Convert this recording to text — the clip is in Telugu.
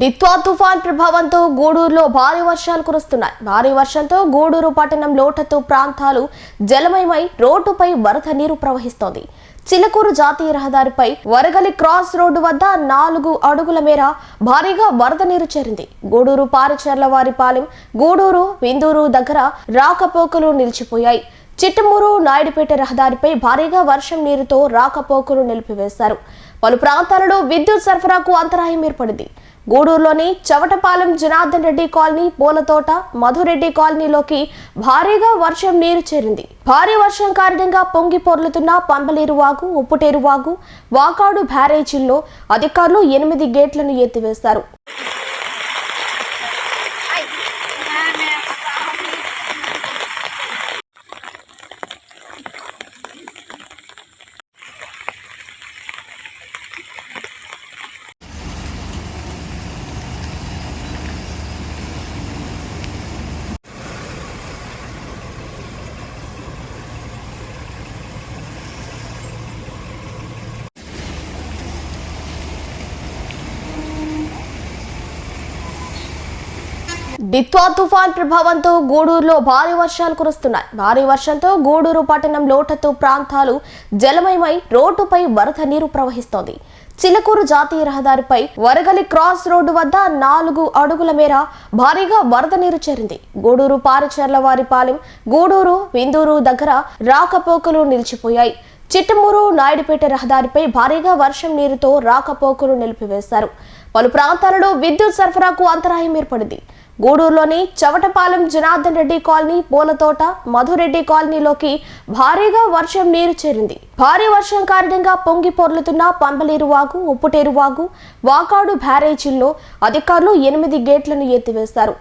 డిత్వా తుఫాన్ ప్రభావంతో గూడూరులో భారీ వర్షాలు కురుస్తున్నాయి. భారీ వర్షంతో గూడూరు పట్టణం లోటత్తు ప్రాంతాలు జలమయమై రోడ్డుపై వరద నీరు ప్రవహిస్తోంది. చిలకూరు జాతీయ రహదారిపై వరగలి క్రాస్ రోడ్డు వద్ద నాలుగు అడుగుల మేర భారీగా వరద నీరు చేరింది. గూడూరు పారిచర్ల వారిపాలెం గూడూరు విందూరు దగ్గర రాకపోకలు నిలిచిపోయాయి. చిట్టమూరు నాయుడుపేట రహదారిపై భారీగా వర్షం నీరుతో రాకపోకలు నిలిపివేశారు. పలు ప్రాంతాలలో విద్యుత్ సరఫరాకు అంతరాయం ఏర్పడింది. గూడూరులోని చవటపాలెం జనార్దన్ రెడ్డి కాలనీ పూలతోట మధురెడ్డి కాలనీలోకి భారీగా వర్షం నీరు చేరింది. భారీ వర్షం కారణంగా పొంగి పొర్లుతున్న పంపలేరు వాగు ఉప్పుటేరు వాగు వాకాడు బ్యారేజీల్లో అధికారులు ఎనిమిది గేట్లను ఎత్తివేశారు. డిత్వా తుఫాన్ ప్రభావంతో గూడూరులో భారీ వర్షాలు కురుస్తున్నాయి. భారీ వర్షంతో గూడూరు పట్టణం లోటత్తు ప్రాంతాలు జలమయమై రోడ్డుపై వరద నీరు ప్రవహిస్తోంది. చిలకూరు జాతీయ రహదారిపై వరగలి క్రాస్ రోడ్డు వద్ద నాలుగు అడుగుల మేర భారీగా వరద నీరు చేరింది. గూడూరు పారిచర్ల వారిపాలెం గూడూరు విందూరు దగ్గర రాకపోకలు నిలిచిపోయాయి. చిట్టమూరు నాయుడుపేట రహదారిపై భారీగా వర్షం నీరుతో రాకపోకలు నిలిపివేశారు. పలు ప్రాంతాలలో విద్యుత్ సరఫరాకు అంతరాయం ఏర్పడింది. గూడూరులోని చవటపాలెం జనార్దన్ రెడ్డి కాలనీ పూలతోట మధురెడ్డి కాలనీలోకి భారీగా వర్షం నీరు చేరింది. భారీ వర్షం కారణంగా పొంగి పొర్లుతున్న పంపలేరు వాగు ఉప్పుటేరు వాగు వాకాడు బ్యారేజీల్లో అధికారులు ఎనిమిది గేట్లను ఎత్తివేశారు.